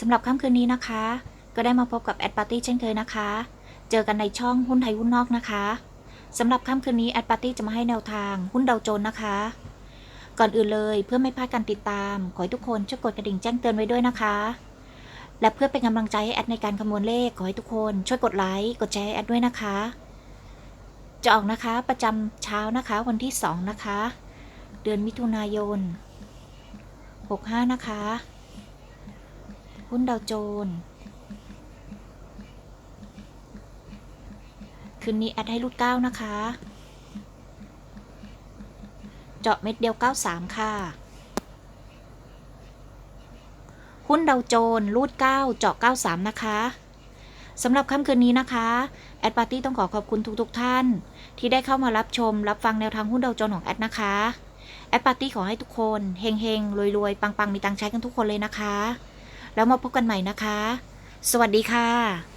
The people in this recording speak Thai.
สำหรับค่ำคืนนี้นะคะ ก็ได้มาพบกับแอดปาร์ตี้เช่นเคยนะคะ เจอกันในช่องหุ้นไทยหุ้นนอกนะคะสำหรับค่ำคืนนี้แอดปาร์ตี้จะมาให้แนวทางหุ้นดาวโจน์นะคะ ก่อนอื่นเลยเพื่อไม่พลาดการติดตาม ขอให้ทุกคนช่วยกดกระดิ่งแจ้งเตือนไว้ด้วยนะคะ และเพื่อเป็นกำลังใจให้แอดในการคำนวณเลขขอให้ทุกคนช่วยกดไลค์กดแชร์ให้แอดด้วยนะคะ จะออกนะคะประจำเช้านะคะวันที่ 2 นะคะ เดือนมิถุนายน 65 นะคะ หุ้นดาวโจน์คืนนี้แอดให้รูดเก้านะคะ เจาะเม็ดเดียว93ค่ะ หุ้นดาวโจนรูด9เจาะ93นะคะสำหรับค่ำคืนนี้นะคะ แอดปาร์ตี้ต้องขอขอบคุณทุกๆทท่าน ที่ได้เข้ามารับชมรับฟังแนวทางหุ้นดาวโจน์ของแอดนะคะ แอดปาร์ตี้ขอให้ทุกคนเฮงเฮงรวยรวยๆปังปังๆ มีตังใช้กันทุกคนเลยนะคะ แล้วมาพบกันใหม่นะคะ สวัสดีค่ะ